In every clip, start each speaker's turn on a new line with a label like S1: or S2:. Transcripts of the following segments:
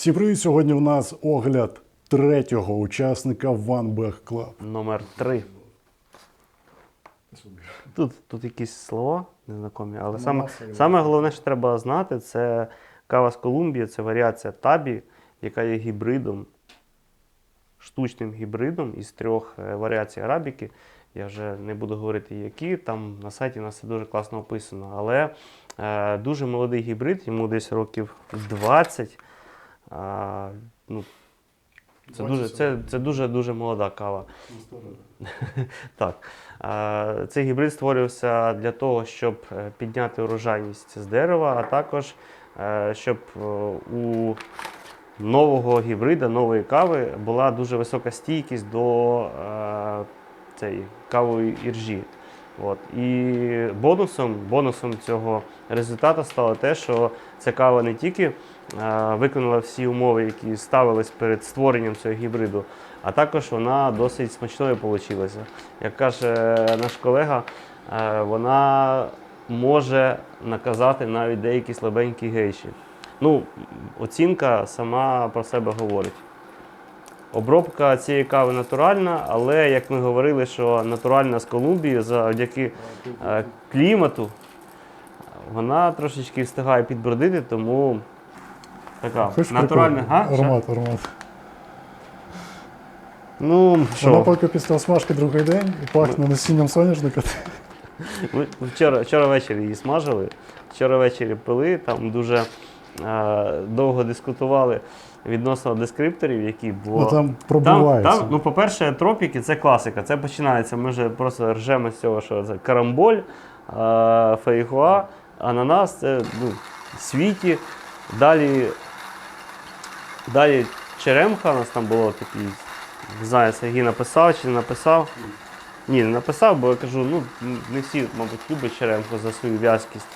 S1: Всім привіт! Сьогодні у нас огляд третього учасника One Bag Club.
S2: Номер 3. Тут, тут якісь слова незнакомі, але саме, саме головне, що треба знати, це кава з Колумбії, це варіація табі, яка є гібридом, штучним гібридом із трьох е, варіацій арабіки. Я вже не буду говорити, які. Там на сайті у нас це дуже класно описано. Але е, дуже молодий гібрид, йому десь років 20. А, ну, це дуже, це, це дуже дуже молода кава. Так. Е, Цей гібрид створювався для того, щоб е, підняти урожайність з дерева, а також е, щоб е, у нового гібрида, нової кави була дуже висока стійкість до цієї кавової іржі. От. І бонусом, бонусом цього результату стало те, що ця кава не тільки е, виконала всі умови, які ставились перед створенням цього гібриду, а також вона досить смачною вийшла. Як каже наш колега, е, вона може наказати навіть деякі слабенькі гейші. Ну, оцінка сама про себе говорить. Обробка цієї кави натуральна, але як ми говорили, що натуральна з Колумбії завдяки е, клімату вона трошечки встигає підбродити, тому така
S1: Хочеш
S2: натуральна. Га?
S1: Аромат, аромат.
S2: Ну,
S1: Вона поки після осмажки другий день і пахне насінням соняшника.
S2: Ми вчора, вчора ввечері її смажили, вчора ввечері пили, там дуже е, довго дискутували відносно дескрипторів, які було.
S1: Ну там
S2: Там, там, ну, по-перше, тропіки це класика. Це починається. Ми вже просто ржемо з цього, що це карамболь, е, фейхуа, ананас, це ну, світі. Далі, далі черемха у нас там було такий. Не знаю, Сергій написав чи не написав. Ні, не написав, бо я кажу, ну не всі, мабуть, люблять черемху за свою в'язкість.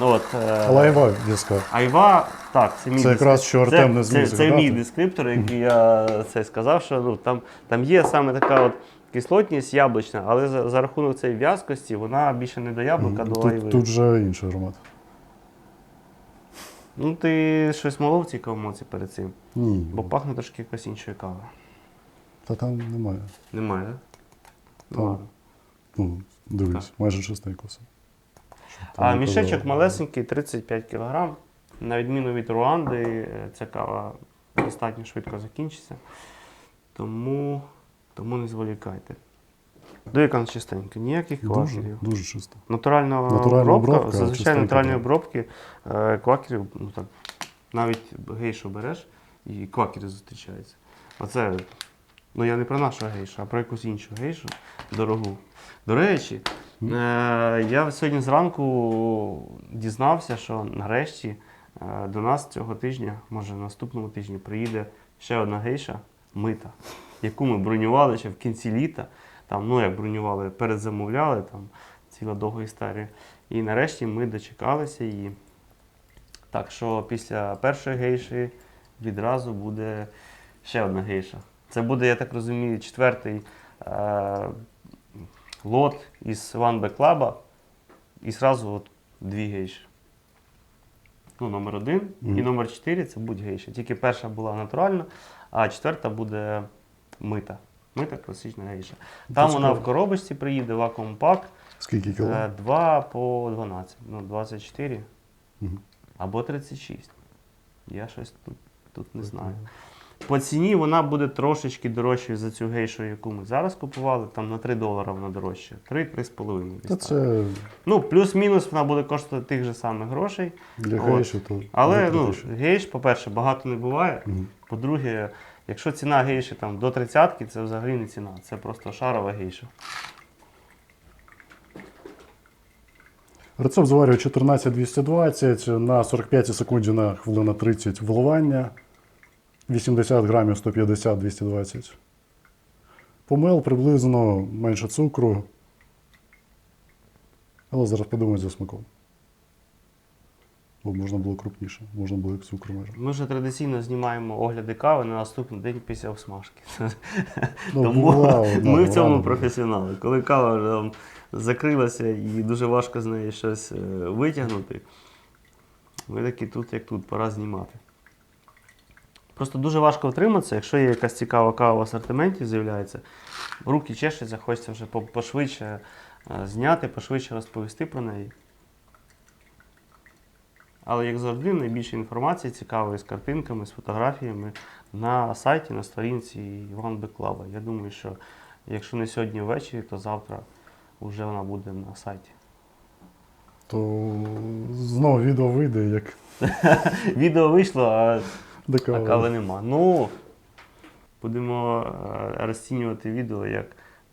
S2: Ну, от, е,
S1: Лайва діска.
S2: Айва, так, це мій
S1: Це якраз, що Артем
S2: це,
S1: не зміг
S2: Це, це мій дескриптор, який я це сказав, що ну, там, там є саме така от кислотність яблучна, але за, за рахунок цієї в'язкості вона більше не до яблука, до айви.
S1: Тут, тут же інший аромат.
S2: Ну, ти щось молов цій кавомоці перед цим,
S1: Ні.
S2: бо пахне трошки якось іншою кавою.
S1: Та там немає.
S2: Немає, так?
S1: Там.
S2: Ну, ладно.
S1: Ну, дивись, майже чистий коса.
S2: А мішечок малесенький, 35 кг. На відміну від Руанди, е, ця кава достатньо швидко закінчиться. Тому, тому не зволікайте. Дуйкан чистенький, ніяких
S1: Дуже,
S2: квакерів.
S1: дуже чисто.
S2: Натуральна,
S1: Натуральна
S2: обробка,
S1: обробка,
S2: зазвичай натуральні обробки е, квакерів, ну так, навіть гейшу береш і квакери зустрічаються. Оце, ну я не про нашу гейшу, а про якусь іншу гейшу дорогу. До речі, е, я сьогодні зранку дізнався, що нарешті до нас цього тижня, може наступному тижні, приїде ще одна гейша мита, яку ми бронювали ще в кінці літа. Там, ну як бронювали, передзамовляли, там ціла довга історія. І нарешті ми дочекалися її. Так що після першої гейші відразу буде ще одна гейша. Це буде, я так розумію, четвертий е- лот із One Back Club. І от дві гейші. Ну, номер один і номер чотири це будь гейша. Тільки перша була натуральна, а четверта буде мита. Мита класична гейша. Там вона в коробочці приїде, вакуум пак.
S1: Скільки кіло?
S2: Е, 2 по 12. Ну, 24
S1: Мгм.
S2: або 36. Я щось тут, тут не знаю. По ціні вона буде трошечки дорожчою за цю гейшу, яку ми зараз купували. Там на 3 долара вона дорожча. 3-3,5.
S1: Це
S2: Ну, плюс-мінус вона буде коштувати тих же самих грошей.
S1: для
S2: От.
S1: гейші, то
S2: Але ну, гейш, по-перше, багато не буває.
S1: Мгм.
S2: По-друге, якщо ціна гейші там, до 30-ки, це взагалі не ціна. Це просто шарова гейша.
S1: Рецепт зварює 14220 на 45 секунді на хвилина 30 вливання. 80 грамів 150-220. Помел приблизно менше цукру. Але зараз подумаю за смаком. Бо можна було крупніше, можна було як цукру майже.
S2: Ми вже традиційно знімаємо огляди кави на наступний день після обсмажки.
S1: Ну,
S2: Тому
S1: бувало, да,
S2: ми в цьому
S1: бувало.
S2: професіонали. Коли кава вже там закрилася і дуже важко з неї щось е, витягнути, ми такі тут, як тут, пора знімати. Просто дуже важко втриматися, якщо є якась цікава кава в асортименті з'являється. Руки чешуться, хочеться вже пошвидше е, зняти, пошвидше розповісти про неї. Але, як завжди, найбільше інформації цікавої з картинками, з фотографіями на сайті, на сторінці Іван Беклава. Я думаю, що якщо не сьогодні ввечері, то завтра вже вона буде на сайті.
S1: То знову відео вийде, як
S2: Відео вийшло, а
S1: до
S2: А
S1: кави.
S2: кави нема. Ну, будемо е, розцінювати відео як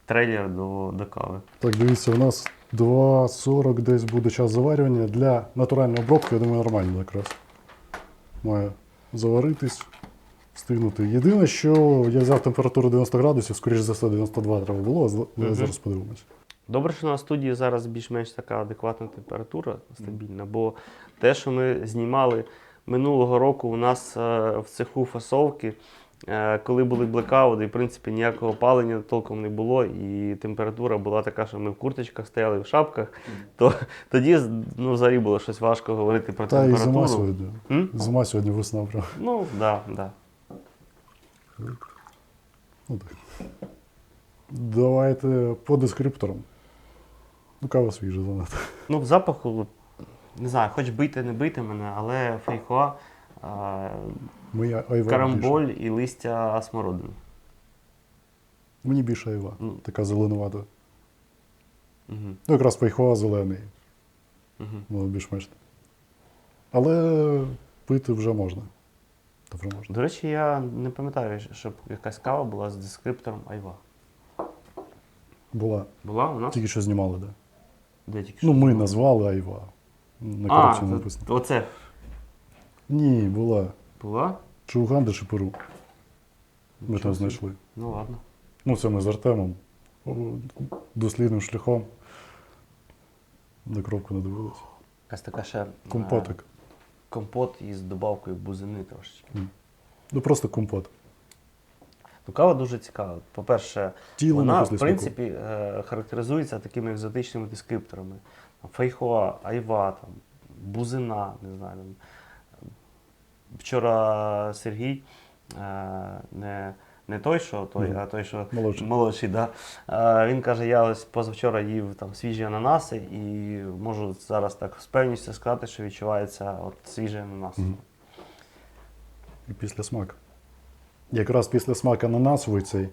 S2: трейлер до, до кави.
S1: Так, дивіться, у нас 2.40 десь буде час заварювання. Для натуральної обробки, я думаю, нормально якраз. Має заваритись, встигнути. Єдине, що я взяв температуру 90 градусів, скоріш за все, 92 треба було, але
S2: Мгм.
S1: зараз подивимось.
S2: Добре, що на студії зараз більш-менш така адекватна температура стабільна, бо те, що ми знімали минулого року, у нас е, в цеху фасовки, е, коли були блекаути, в принципі ніякого опалення толком не було, і температура була така, що ми в курточках стояли в шапках, то тоді ну, взагалі було щось важко говорити про
S1: Та і зима
S2: температуру.
S1: сьогодні.
S2: М?
S1: Зима сьогодні весна прям.
S2: Ну, так, да, так. Да.
S1: Ну, так. Давайте по дескрипторам. Ну, кава свіжа занадто.
S2: Ну, в запаху, не знаю, хоч бийте, не бийте мене, але фейхоа, а,
S1: Моя айва
S2: карамболь
S1: більше.
S2: і листя смородини.
S1: Мені більше айва.
S2: Ну.
S1: Така зеленувата.
S2: Угу.
S1: Ну, якраз пайхова зелений.
S2: Угу.
S1: Ну, більш-менш. Але пити вже можна. Та вже можна.
S2: До речі, я не пам'ятаю, щоб якась кава була з дескриптором айва.
S1: Була.
S2: Була у нас?
S1: Тільки що знімали, так. Да.
S2: Де тільки що?
S1: Ну,
S2: що?
S1: ми назвали айва. На
S2: а,
S1: коробці написано.
S2: то оце
S1: Ні, була.
S2: була?
S1: Чи Уганда, чи Перу. Ми там знайшли.
S2: Ну ладно.
S1: Ну, це ми з Артемом. Дослідним шляхом. На коробку не дивилися.
S2: Якась така ще е,
S1: Компотик.
S2: компот із добавкою бузини трошечки.
S1: Ну просто компот.
S2: Ну, кава дуже цікава. По-перше,
S1: Тіло
S2: вона, в принципі, е, характеризується такими екзотичними дескрипторами. Фейхоа, айва, там, бузина, не знаю. Там. Вчора Сергій, е, не, не той, що той,
S1: Мгм.
S2: а той, що
S1: Молодший.
S2: молодший да. Е, він каже, я ось позавчора їв там, свіжі ананаси і можу зараз так з певністю сказати, що відчувається от, свіжий ананас.
S1: Мгм. І після смак. Якраз після смак ананасовий цей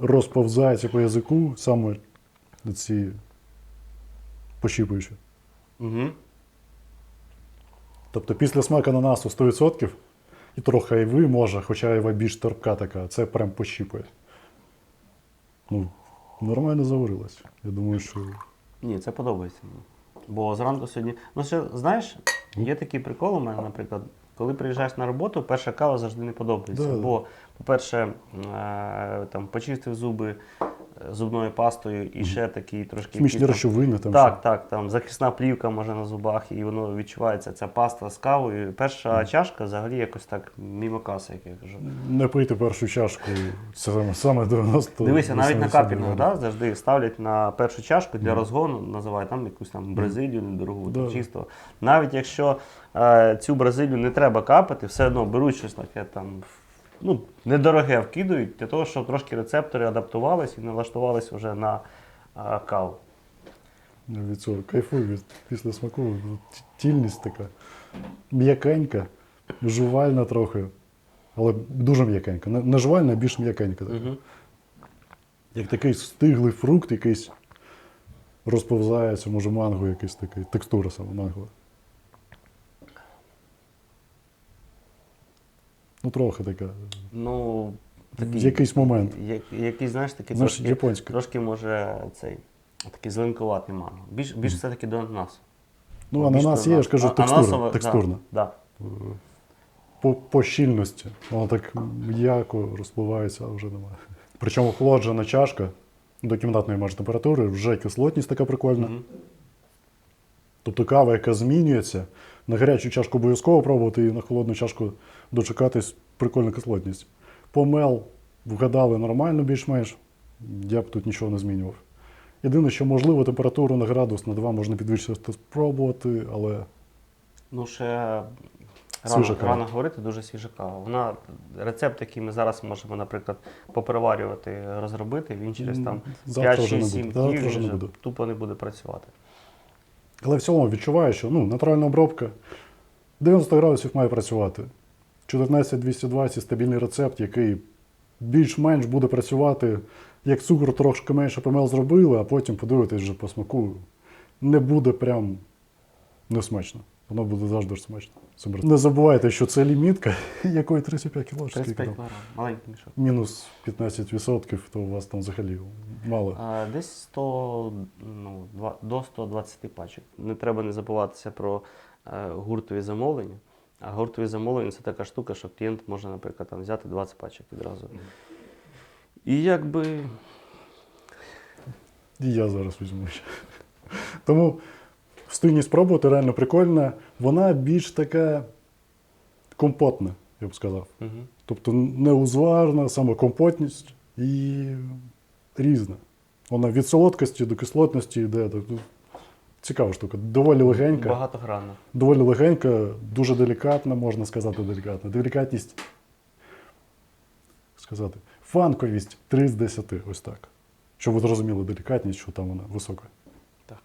S1: розповзається по язику саме ці пощіпуючі.
S2: Угу.
S1: Тобто після смак ананасу 100% і трохи айви може, хоча айва більш терпка така, це прям пощіпує. Ну, нормально заварилось. Я думаю, що
S2: Ні, це подобається мені. Бо зранку сьогодні. Ну, ще, знаєш, є такий прикол у мене, наприклад, коли приїжджаєш на роботу, перша кава завжди не подобається.
S1: Да.
S2: Бо, по-перше, е, там, почистив зуби зубною пастою і ще такий трошки. якийсь
S1: речовини там.
S2: Так, так, там захисна плівка може на зубах, і воно відчувається ця паста з кавою. Перша чашка взагалі якось так мімо каса, як я кажу.
S1: що не пийте першу чашку. Це саме, саме 90.
S2: Дивися, навіть на
S1: 80
S2: капінгах
S1: градусів.
S2: да, завжди ставлять на першу чашку для розгону, називають там якусь там Бразилію недорогу,
S1: Да.
S2: там чисто. Навіть якщо е, цю Бразилію не треба капати, все одно беруть щось таке там. Ну, недороге вкидують для того, щоб трошки рецептори адаптувались і налаштувались вже на е, каву.
S1: Я Від цього кайфую від після смаку. ну, Тільність така. М'якенька, жувальна трохи. Але дуже м'якенька. Не, жувальна, а більш м'якенька.
S2: Угу.
S1: Як такий стиглий фрукт, якийсь розповзається, може манго якийсь такий, текстура саме манго. Ну, трохи така.
S2: Ну,
S1: В якийсь момент.
S2: як, якийсь, знаєш, такий
S1: Знаєш,
S2: трошки,
S1: японська.
S2: трошки може цей такий зеленкуватий манго. Більш, більш все-таки до ананасу.
S1: Ну,
S2: Більш
S1: ананас
S2: до
S1: є, я ж кажу,
S2: А-
S1: текстурна.
S2: Да, да.
S1: По, по щільності. Воно так м'яко розпливається, а вже немає. Причому охолоджена чашка до кімнатної майже температури, вже кислотність така прикольна.
S2: Мгм.
S1: Тобто кава, яка змінюється, на гарячу чашку обов'язково пробувати і на холодну чашку дочекатись прикольна кислотність. Помел вгадали нормально більш-менш. Я б тут нічого не змінював. Єдине, що можливо, температуру на градус на 2 можна підвищити спробувати, але
S2: Ну, ще Рано, рано говорити, дуже свіжа кава. Вона рецепт, який ми зараз можемо, наприклад, поприварювати, розробити, він через там
S1: Завтра вже не
S2: 5-6-7 днів
S1: вже не буде.
S2: тупо не буде працювати.
S1: Але в цілому відчуваю, що ну, натуральна обробка 90 градусів має працювати. 14-220 стабільний рецепт, який більш-менш буде працювати, як цукор трошки менше помел зробили, а потім подивитись вже по смаку. Не буде прям несмачно. Воно буде завжди смачно. Не забувайте, що це лімітка, якої 35 кіло.
S2: 35
S1: там.
S2: маленький мішок.
S1: Мінус 15%, то у вас там взагалі мало.
S2: А, Десь 100, ну, до 120 пачок. Не треба не забуватися про е, гуртові замовлення. А гуртові замовлення це така штука, що клієнт може, наприклад, там, взяти 20 пачок відразу. І якби
S1: І я зараз візьму ще. Тому встигні спробувати, реально прикольна. Вона більш така компотна, я б сказав.
S2: угу.
S1: Тобто не узварна, саме компотність і різна. Вона від солодкості до кислотності йде. Цікава штука. Доволі легенька.
S2: багатогранна.
S1: Доволі легенька, дуже делікатна, можна сказати, делікатна. Делікатність, сказати, фанковість 3 з 10, ось так. Щоб ви зрозуміли делікатність, що там вона висока.
S2: Так.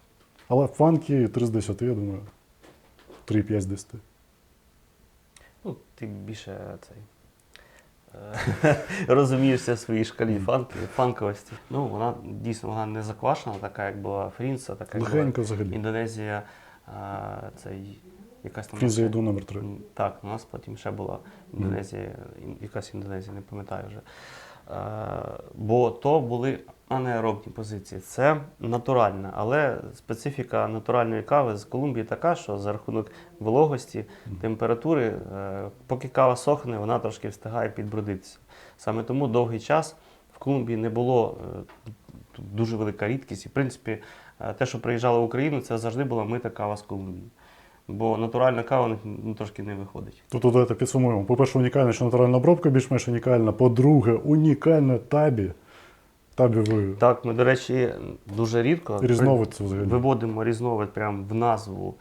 S1: Але фанки 3 з 10, я думаю, 3-5 з 10.
S2: Ну, ти більше цей. Розумієшся в своїй шкалі фанк, фанковості. Ну, вона дійсно вона не заквашена, така, як була Фрінса, така як була
S1: взагалі.
S2: Індонезія, а, цей якась там.
S1: Фріза йду номер 3.
S2: Так, у нас потім ще була Індонезія, ін- якась Індонезія, не пам'ятаю вже. А, бо то були анаеробні позиції. Це натуральна, але специфіка натуральної кави з Колумбії така, що за рахунок вологості, температури, е, поки кава сохне, вона трошки встигає підбродитися. Саме тому довгий час в Колумбії не було е, дуже велика рідкість. І, в принципі, е, те, що приїжджало в Україну, це завжди була мита кава з Колумбії. Бо натуральна кава ну, трошки не виходить.
S1: Тобто давайте підсумуємо. По-перше, унікальна, що натуральна обробка більш-менш унікальна. По-друге, унікальна табі. Табі ви
S2: Так, ми, до речі, дуже рідко
S1: різновид це взагалі.
S2: виводимо різновид прямо в назву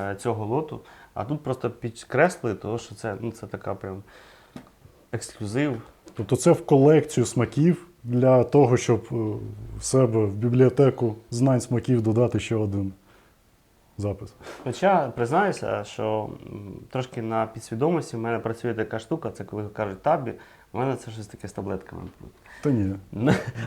S2: е, цього лоту, а тут просто підкреслили, тому що це, ну, це така прям ексклюзив.
S1: Тобто це в колекцію смаків для того, щоб е, в себе в бібліотеку знань смаків додати ще один запис.
S2: Хоча признаюся, що м, трошки на підсвідомості в мене працює така штука, це коли кажуть табі, у мене це щось таке з таблетками.
S1: Та ні.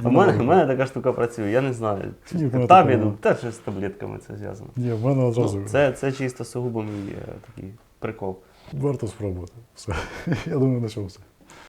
S2: У мене, у мене така штука працює, я не знаю.
S1: Ні, в мене такого
S2: ну,
S1: нема.
S2: теж щось з таблетками це зв'язано.
S1: Ні, в мене одразу
S2: Ну, це, це чисто сугубо мій е, такий прикол.
S1: варто спробувати. Все. Я думаю, на чому все.